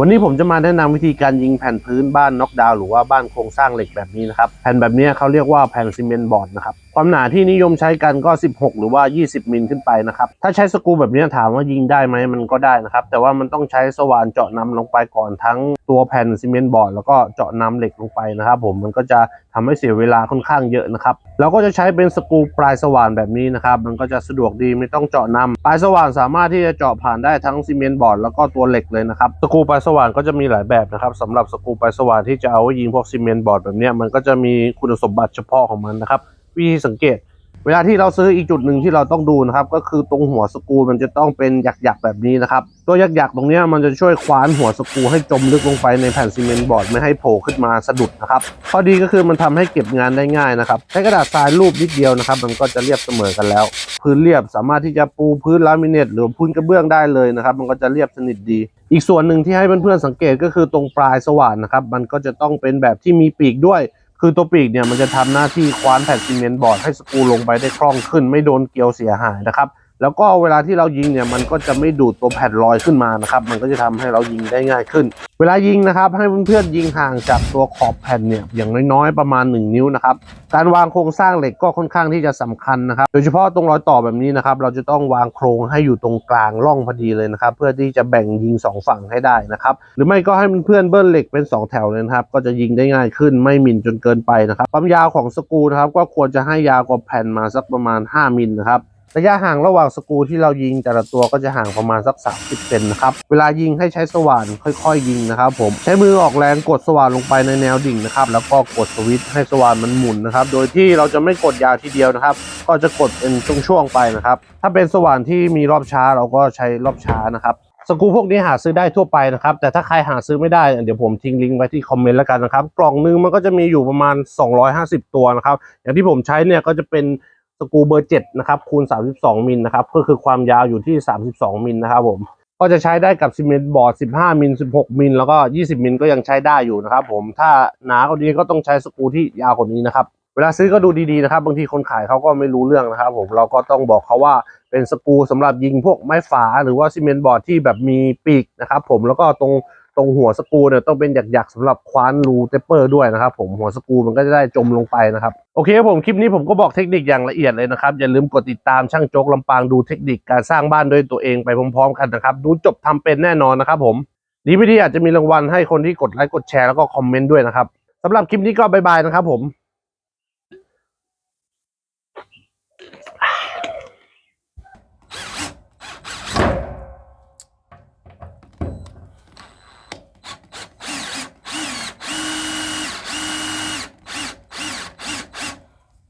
วันนี้ผมจะมาแนะนำวิธีการยิงแผ่นพื้นบ้านน็อกดาวน์หรือว่าบ้านโครงสร้างเหล็กแบบนี้นะครับ แผ่นแบบนี้เขาเรียกว่าแผ่นซีเมนต์บอร์ดนะครับ ความหนาที่นิยมใช้กันก็ 16 หรือว่า 20 มิลขึ้นไปนะครับ ถ้าใช้สกูแบบนี้ถามว่ายิงได้ไหมมันก็ได้นะครับ แต่ว่ามันต้องใช้สว่านเจาะนำลงไปก่อนทั้งตัวแผ่นซีเมนต์บอร์ดแล้วก็เจาะนำเหล็กลงไปนะครับ ผมมันก็จะทำให้เสียเวลาค่อนข้างเยอะนะครับเราก็จะใช้เป็นสกูปลายสว่านแบบนี้นะครับ มันก็จะสะดวกดีไม่ต้องเจาะนำปลายสว่านสามารถที่จะเจาะผ่านได้ทั้งซีเมนต์บอร์ดแล้วก็ตัวเหล็กเลยนะครับสกูปลายสว่านก็จะมีหลายแบบนะครับสำหรับสกูปลายสว่านที่จะเอาไว้ยิงพวกซีเมนต์บอร์ดแบบนี้มันก็จะมีคุณสมบัติเฉพาะของมันนะครับ วิธีสังเกต เวลาที่เราซื้ออีกจุดหนึ่งที่เราต้องดูนะครับ ก็คือตรงหัวสกรูมันจะต้องเป็นหยักๆแบบนี้นะครับ ตัวหยักๆตรงนี้มันจะช่วยคว้านหัวสกรูให้จมลึกลงไปในแผ่นซีเมนต์บอร์ดไม่ให้โผล่ขึ้นมาสะดุดนะครับข้อดีก็คือมันทำให้เก็บงานได้ง่ายนะครับใช้กระดาษทรายรูปนิดเดียวนะครับ มันก็จะเรียบเสมอกันแล้ว พื้นเรียบสามารถที่จะปูพื้นลามิเนตหรือพื้นกระเบื้องได้เลยนะครับมันก็จะเรียบสนิทดีอีกส่วนหนึ่งที่ให้เพื่อนๆสังเกตก็คือตรงปลายสว่านนะครับ มันก็จะต้องเป็นแบบที่มีปีกด้วย คือตัวปีกเนี่ยมันจะทำหน้าที่คว้านแผ่นซีเมนต์บอร์ดให้สกูลงไปได้คล่องขึ้น ไม่โดนเกลียวเสียหายนะครับ แล้วก็เวลาที่เรายิงเนี่ยมันก็จะไม่ดูดตัวแผ่นลอยขึ้นมานะครับ มันก็จะทำให้เรายิงได้ง่ายขึ้น เวลายิงนะครับ ให้เพื่อนๆยิงห่างจากตัวขอบแผ่นเนี่ยอย่างน้อยๆประมาณ 1 นิ้วนะครับ การวางโครงสร้างเหล็กก็ค่อนข้างที่จะสำคัญนะครับ โดยเฉพาะตรงรอยต่อแบบนี้นะครับ เราจะต้องวางโครงให้อยู่ตรงกลางร่องพอดีเลยนะครับ เพื่อที่จะแบ่งยิงสองฝั่งให้ได้นะครับ หรือไม่ก็ให้เพื่อนๆเบิ้ลเหล็กเป็น 2 แถวเลยนะครับ ก็จะยิงได้ง่ายขึ้นไม่มินจนเกินไปนะครับความยาวของสกูนะครับก็ควรจะให้ยาวกว่าแผ่นมาสักประมาณ 5มิลนะครับ ระยะห่างระหว่างสกูที่เรายิงแต่ละตัวก็จะห่างประมาณสัก 30เซนนะครับ เวลายิงให้ใช้สว่านค่อยๆ ยิงนะครับผม ใช้มือออกแรงกดสว่านลงไปในแนวดิ่งนะครับ แล้วก็กดสวิตช์ให้สว่านมันหมุนนะครับ โดยที่เราจะไม่กดยาวทีเดียวนะครับ ก็จะกดเป็นช่วงๆไปนะครับ ถ้าเป็นสว่านที่มีรอบช้าเราก็ใช้รอบช้านะครับสกูพวกนี้หาซื้อได้ทั่วไปนะครับ แต่ถ้าใครหาซื้อไม่ได้ เดี๋ยวผมทิ้งลิงก์ไว้ที่คอมเมนต์แล้วกันนะครับ กล่องนึงมันก็จะมีอยู่ประมาณ 250 ตัวนะครับ อย่างที่ผมใช้เนี่ยก็จะเป็น สกูเบอร์7นะครับคูณ 32 มิลนะครับก็คือความยาวอยู่ที่ 32 มิลนะครับผมก็จะใช้ได้กับซีเมนต์บอร์ด 15 มิล 16 มิล แล้วก็ 20 มิลก็ยังใช้ได้อยู่นะครับผมถ้าหนากว่านี้ก็ต้องใช้สกูที่ยาวกว่านี้นะครับเวลาซื้อก็ดูดีๆนะครับ บางทีคนขายเขาก็ไม่รู้เรื่องนะครับผมเราก็ต้องบอกเขาว่าเป็นสกูสำหรับยิงพวกไม้ฝา หรือว่าซีเมนต์บอร์ดที่แบบมีปีกนะครับผมแล้วก็ตรง ตรงหัวสกูเนี่ยต้องเป็นหยักๆสำหรับคว้านรูเตปเปอร์ด้วยนะครับผมหัวสกูมันก็จะได้จมลงไปนะครับโอเคครับผมคลิปนี้ผมก็บอกเทคนิคอย่างละเอียดเลยนะครับอย่าลืมกดติดตามช่างโจ๊กลำปางดูเทคนิคการสร้างบ้านด้วยตัวเองไปพร้อมๆ กันนะครับดูจบทำเป็นแน่นอนนะครับผมดีพิธีอาจจะมีรางวัลให้คนที่กดไลค์กดแชร์แล้วก็คอมเมนต์ด้วยนะครับสำหรับคลิปนี้ก็บายบายนะครับผม